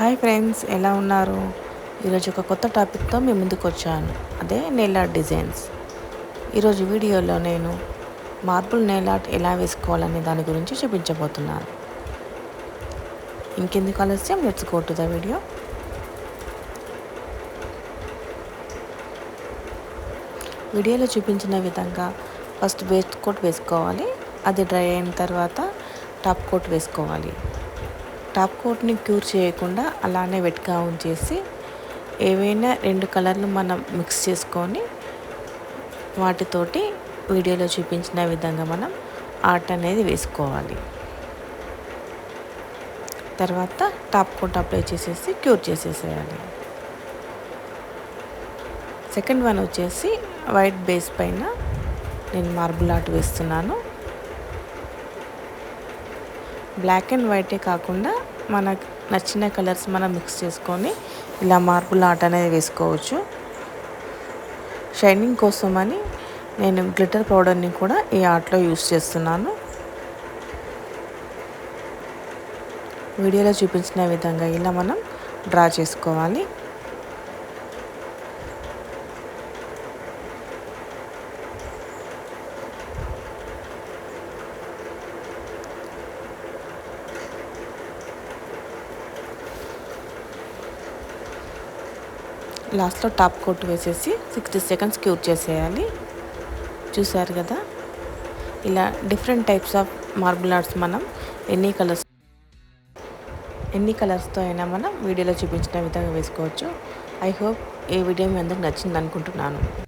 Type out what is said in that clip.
Hi friends ఎలా ఉన్నారు? ఈరోజు ఒక కొత్త టాపిక్తో మీ ముందుకు వచ్చాను. అదే నేల ఆర్ట్ డిజైన్స్. ఈరోజు వీడియోలో నేను మార్బుల్ నేల ఆర్ట్ ఎలా వేసుకోవాలనే దాని గురించి చూపించబోతున్నాను. ఇంకెందుకు ఆలస్యం? Let's go to the video వీడియోలో చూపించిన విధంగా ఫస్ట్ బేస్ కోట్ వేసుకోవాలి. అది డ్రై అయిన తర్వాత టాప్ కోట్ వేసుకోవాలి. టాప్ కోట్ని క్యూర్ చేయకుండా అలానే వెట్గా ఉంచేసి ఏవైనా రెండు కలర్లు మనం మిక్స్ చేసుకొని వాటితోటి వీడియోలో చూపించిన విధంగా మనం ఆర్ట్ అనేది వేసుకోవాలి. తర్వాత టాప్ కోట్ అప్లై చేసేసి క్యూర్ చేసేసేయాలి. సెకండ్ వన్ వచ్చేసి వైట్ బేస్ పైన నేను మార్బుల్ ఆర్ట్ వేస్తున్నాను. బ్లాక్ అండ్ వైటే కాకుండా మనకు నచ్చిన కలర్స్ మనం మిక్స్ చేసుకొని ఇలా మార్బుల్ ఆర్ట్ అనేది వేసుకోవచ్చు. షైనింగ్ కోసమని నేను గ్లిటర్ పౌడర్ని కూడా ఈ ఆర్ట్లో యూస్ చేస్తున్నాను. వీడియోలో చూపించిన విధంగా ఇలా మనం డ్రా చేసుకోవాలి. లాస్ట్లో టాప్ కోట్ వేసేసి సిక్స్టీ సెకండ్స్ క్యూర్ చేసేయాలి. చూసారు కదా? ఇలా different types of marble arts మనం ఎన్ని కలర్స్ ఎన్ని కలర్స్తో అయినా మనం వీడియోలో చూపించిన విధంగా వేసుకోవచ్చు. ఐ హోప్ ఈ వీడియో మీ అందరికి నచ్చింది అనుకుంటున్నాను